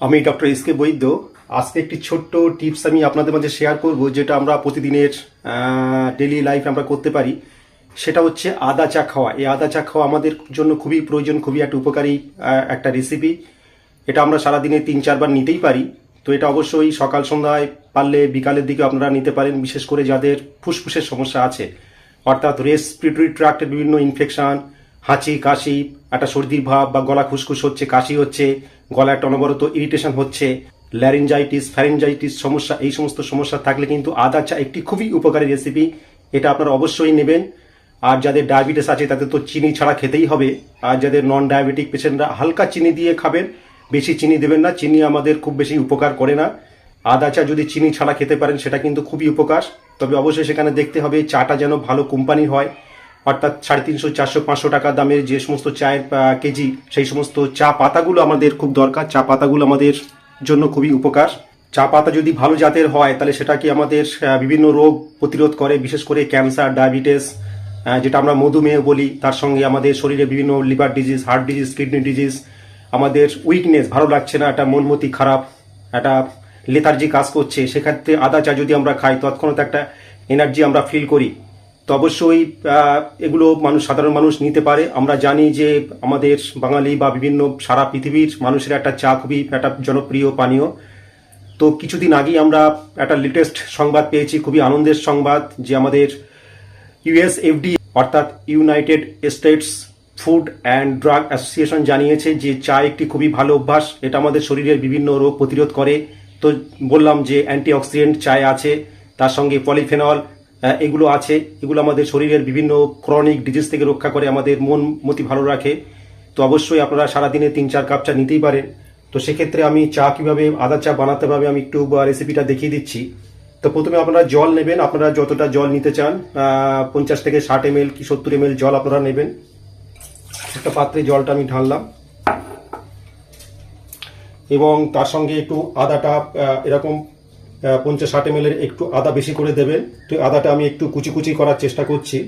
আমি doctor S K বৈদ্য। আজকে একটি ছোট্ট টিপস আমি আপনাদের মাঝে শেয়ার করব, যেটা আমরা প্রতিদিনের ডেলি লাইফ আমরা করতে পারি। সেটা হচ্ছে আদা চা খাওয়া। এই আদা চা খাওয়া আমাদের জন্য খুবই প্রয়োজন, খুবই একটা উপকারী একটা রেসিপি এটা আমরা সারাদিনে তিন, চারবার নিতেই পারি। তো এটা অবশ্যই সকাল সন্ধ্যায় পারলে বিকালের দিকে আপনারা নিতে পারেন, বিশেষ করে যাদের ফুসফুসের সমস্যা আছে। অর্থাৎ রেসপিরেটরি ট্র্যাক্টের বিভিন্ন ইনফেকশন হাঁচি, কাশি, একটা সর্দির ভাব বা গলা খুসখুস হচ্ছে, কাশি হচ্ছে গলা একটা অনবরত ইরিটেশন হচ্ছে ল্যারিঞ্জাইটিস ফ্যারিঞ্জাইটিস সমস্যা, এই সমস্ত সমস্যা থাকলে কিন্তু আদা চা একটি খুবই উপকারী রেসিপি এটা আপনারা অবশ্যই নেবেন। আর যাদের ডায়াবেটিস আছে, তাদের তো চিনি ছাড়া খেতেই হবে। আর যাদের নন ডায়াবেটিক পেশেন্টরা হালকা চিনি দিয়ে খাবেন, বেশি চিনি দেবেন না, চিনি আমাদের খুব বেশি উপকার করে না। আদা চা যদি চিনি ছাড়া খেতে পারেন, সেটা কিন্তু খুবই উপকার। তবে অবশ্যই সেখানে দেখতে হবে, চাটা যেন ভালো কোম্পানির হয়। অর্থাৎ সাড়ে তিনশো, চারশো, পাঁচশো টাকা দামের যে সমস্ত চায়ের কেজি, সেই সমস্ত চা পাতাগুলো আমাদের খুব দরকার। চা পাতাগুলো আমাদের জন্য খুবই উপকার। চা পাতা যদি ভালো জাতের হয়, তাহলে সেটা কি আমাদের বিভিন্ন রোগ প্রতিরোধ করে, বিশেষ করে ক্যান্সার, ডায়াবেটিস যেটা আমরা মধুমেহ বলি, তার সঙ্গে আমাদের শরীরে বিভিন্ন liver disease, heart disease, kidney disease, আমাদের উইকনেস ভালো লাগছে না, একটা মনমতি খারাপ, একটা লেথার্জি কাজ করছে, সেক্ষেত্রে আদা চা যদি আমরা খাই, তৎক্ষণাৎ একটা এনার্জি আমরা ফিল করি। তো অবশ্যই এগুলো মানুষ, সাধারণ মানুষ নিতে পারে। আমরা জানি যে আমাদের বাঙালি বা বিভিন্ন সারা পৃথিবীর মানুষের একটা চা খুবই একটা জনপ্রিয় পানীয়। তো কিছুদিন আগেই আমরা একটা লেটেস্ট সংবাদ পেয়েছি, খুবই আনন্দের সংবাদ যে আমাদের ইউএসএফডি অর্থাৎ United States food and drug association জানিয়েছে যে চা একটি খুবই ভালো অভ্যাস। এটা আমাদের শরীরের বিভিন্ন রোগ প্রতিরোধ করে। তো বললাম যে অ্যান্টিঅক্সিডেন্ট চায় আছে, তার সঙ্গে পলিফেনল এগুলো আছে। এগুলো আমাদের শরীরের বিভিন্ন ক্রনিক ডিজিজ থেকে রক্ষা করে, আমাদের মন মতি ভালো রাখে। তো অবশ্যই আপনারা সারাদিনে তিন চার কাপ চা নিতেই পারেন। তো সেক্ষেত্রে আমি চা কীভাবে, আদা চা বানাতে হবে আমি একটু রেসিপিটা দেখিয়ে দিচ্ছি। তো প্রথমে আপনারা জল নেবেন। আপনারা যতটা জল নিতে চান পঞ্চাশ থেকে ষাট এম কি সত্তর এম জল আপনারা নেবেন। একটা পাত্রে জলটা আমি ঢাললাম। এবং তার সঙ্গে একটু আদাটা এরকম পঞ্চাশ ষাট এম একটু আদা বেশি করে দেবেন তো আদাটা আমি একটু কুচি কুচি করার চেষ্টা করছি।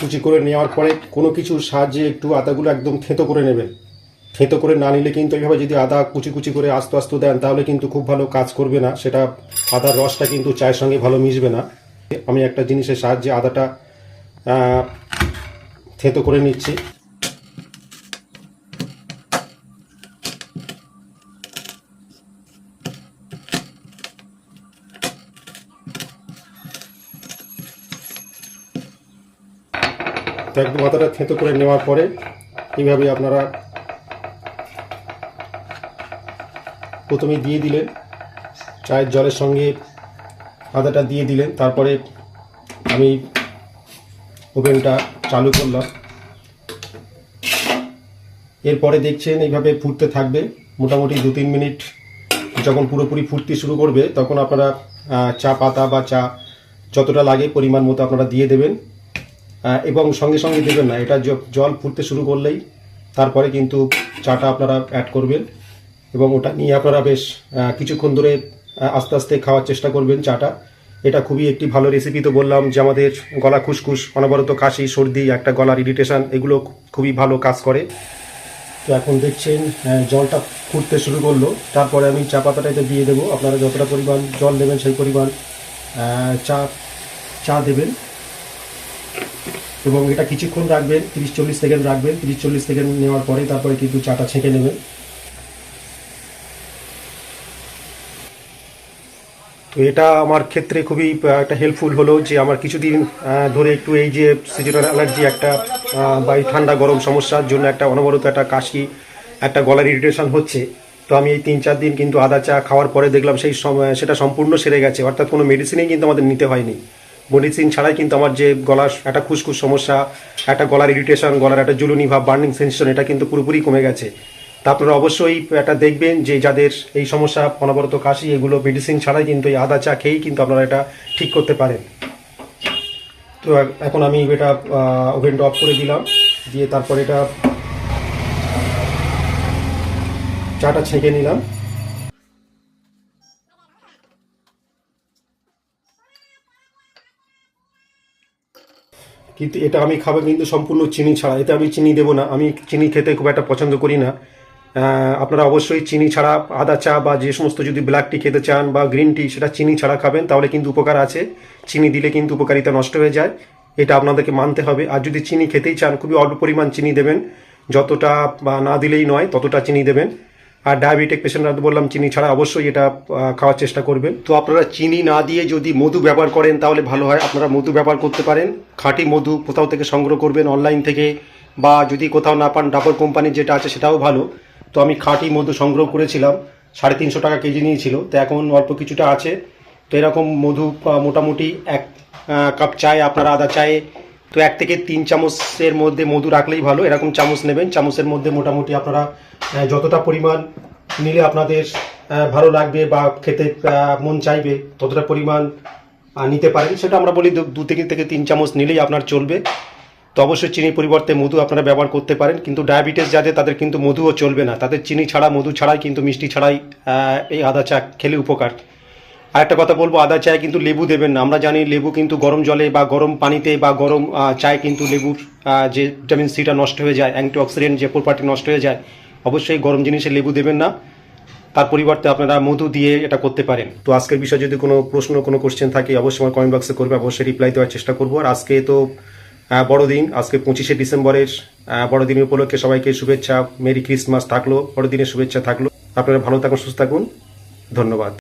কুচি করে নেওয়ার পরে কোনো কিছুর সাহায্যে একটু আদাগুলো একদম থেঁতো করে নেবেন থেঁতো করে না নিলে কিন্তু এইভাবে যদি আদা কুচি কুচি করে আস্তে আস্তে দেন, তাহলে কিন্তু খুব ভালো কাজ করবে না। সেটা আদার রসটা কিন্তু চায়ের সঙ্গে ভালো মিশবে না। আমি একটা জিনিসের সাহায্যে আদাটা থেঁতো করে নিচ্ছি। একদম আদাটা থেঁতো করে নেওয়ার পরে এইভাবে আপনারা প্রথমে দিয়ে দিলেন, চায়ের জলের সঙ্গে আদাটা দিয়ে দিলেন, তারপরে আমি ওভেনটা চালু করলাম। এরপরে দেখছেন এইভাবে ফুটতে থাকবে, মোটামুটি দু তিন মিনিট যখন পুরোপুরি ফুটতে শুরু করবে, তখন আপনারা চা পাতা বা চা যতটা লাগে পরিমাণ মতো আপনারা দিয়ে দেবেন। এবং সঙ্গে সঙ্গে দেবেন না, এটা জল ফুটতে শুরু করলেই তারপরে কিন্তু চাটা আপনারা অ্যাড করবেন। এবং ওটা নিয়ে আপনারা বেশ কিছুক্ষণ ধরে আস্তে আস্তে খাওয়ার চেষ্টা করবেন চাটা। এটা খুবই একটি ভালো রেসিপি তো বললাম যে আমাদের গলা খুসখুস, অনবরত কাশি, সর্দি, একটা গলার ইরিটেশন এগুলো খুবই ভালো কাজ করে। তো এখন দেখছেন জলটা ফুটতে শুরু করল। তারপরে আমি চা পাতাটাতে দিয়ে দেবো। আপনারা যতটা পরিমাণ জল দেবেন সেই পরিমাণ চা চা দেবেন। এবং এটা কিছুক্ষণ রাখবেন, তিরিশ চল্লিশ সেকেন্ড রাখবেন। তিরিশ চল্লিশ সেকেন্ড নেওয়ার পরে তারপরে কিন্তু চাটা ছেঁকে নেবেন। তো এটা আমার ক্ষেত্রে খুবই একটা হেল্পফুল হলো যে আমার কিছুদিন ধরে একটু এই যে সিজনাল অ্যালার্জি একটা বা এই ঠান্ডা গরম সমস্যার জন্য একটা অনবরত একটা কাশি, একটা গলার ইরিটেশন হচ্ছে। তো আমি এই তিন চার দিন কিন্তু আদা চা খাওয়ার পরে দেখলাম সেই সেটা সম্পূর্ণ সেরে গেছে। অর্থাৎ কোনো মেডিসিনই কিন্তু আমাদের নিতে হয়নি। মেডিসিন ছাড়াই কিন্তু আমার যে গলার একটা খুসখুস সমস্যা, একটা গলার ইরিটেশন গলার একটা জুলুনি ভাব বার্নিং সেন্সেশন এটা কিন্তু পুরোপুরি কমে গেছে। তা আপনারা অবশ্যই এটা দেখবেন যে যাদের এই সমস্যা, অনবরত কাশি, এগুলো মেডিসিন ছাড়াই কিন্তু এই আদা চা খেয়েই কিন্তু আপনারা এটা ঠিক করতে পারেন। তো এখন আমি এটা ওভেনটা অফ করে দিলাম, দিয়ে তারপর এটা চাটা ছেঁকে নিলাম। কিন্তু এটা আমি খাব কিন্তু সম্পূর্ণ চিনি ছাড়া, এতে আমি চিনি দেবো না। আমি চিনি খেতে খুব একটা পছন্দ করি না। আপনারা অবশ্যই চিনি ছাড়া আদা চা বা যে সমস্ত যদি ব্ল্যাক টি খেতে চান বা গ্রিন টি সেটা চিনি ছাড়া খাবেন, তাহলে কিন্তু উপকার আছে। চিনি দিলে কিন্তু উপকারিতা নষ্ট হয়ে যায়। এটা আপনাদেরকে মানতে হবে। আর যদি চিনি খেতেই চান, খুবই অল্প পরিমাণ চিনি দেবেন। যতটা বা না দিলেই নয়, ততটা চিনি দেবেন। আর ডায়াবেটিক পেশেন্টরা বললাম, চিনি ছাড়া অবশ্যই এটা খাওয়ার চেষ্টা করবেন। তো আপনারা চিনি না দিয়ে যদি মধু ব্যবহার করেন, তাহলে ভালো হয়। আপনারা মধু ব্যবহার করতে পারেন। খাঁটি মধু কোথাও থেকে সংগ্রহ করবেন অনলাইন থেকে। বা যদি কোথাও না পান ডাবর কোম্পানির যেটা আছে, সেটাও ভালো। তো আমি খাঁটি মধু সংগ্রহ করেছিলাম, সাড়ে তিনশো টাকা কেজি নিয়েছিল। তো এখন অল্প কিছুটা আছে। তো এরকম মধু মোটামুটি এক কাপ চায় আপনারা আদা চায়ে তো এক থেকে তিন চামচের মধ্যে মধু রাখলেই ভালো। এরকম চামচ নেবেন। চামচের মধ্যে মোটামুটি আপনারা যতটা পরিমাণ নিলে আপনাদের ভালো লাগবে বা খেতে মন চাইবে, ততটা পরিমাণ নিতে পারেন। সেটা আমরা বলি দু- থেকে থেকে তিন চামচ নিলেই আপনার চলবে। তো অবশ্যই চিনির পরিবর্তে মধু আপনারা ব্যবহার করতে পারেন, কিন্তু ডায়াবেটিস যাদের, তাদের কিন্তু মধুও চলবে না। তাদের চিনি ছাড়া, মধু ছাড়াই কিন্তু মিষ্টি ছাড়াই এই আদা চা খেলে উপকার। আর একটা কথা বলব, আদা চায়ে কিন্তু লেবু দেবেন না। আমরা জানি লেবু কিন্তু গরম জলে বা গরম পানিতে বা গরম চায়ে কিন্তু লেবুর যে ভিটামিন সিটা নষ্ট হয়ে যায়, অ্যান্টিঅক্সিডেন্ট যে প্রপার্টি নষ্ট হয়ে যায়, অবশ্যই গরম জিনিসে লেবু দেবেন না। তার পরিবর্তে আপনারা মধু দিয়ে এটা করতে পারেন। তো আজকের বিষয়ে যদি কোনো প্রশ্ন, কোনো কোশ্চেন থাকে, অবশ্যই আমার কমেন্ট বক্সে করবে, অবশ্যই রিপ্লাই দেওয়ার চেষ্টা করব। আর আজকে তো বড়দিন আজকে পঁচিশে ডিসেম্বরের বড়দিন উপলক্ষে সবাইকে শুভেচ্ছা, মেরি ক্রিসমাস থাকল, বড়দিনের শুভেচ্ছা থাকল। আপনারা ভালো থাকুন, সুস্থ থাকুন। ধন্যবাদ।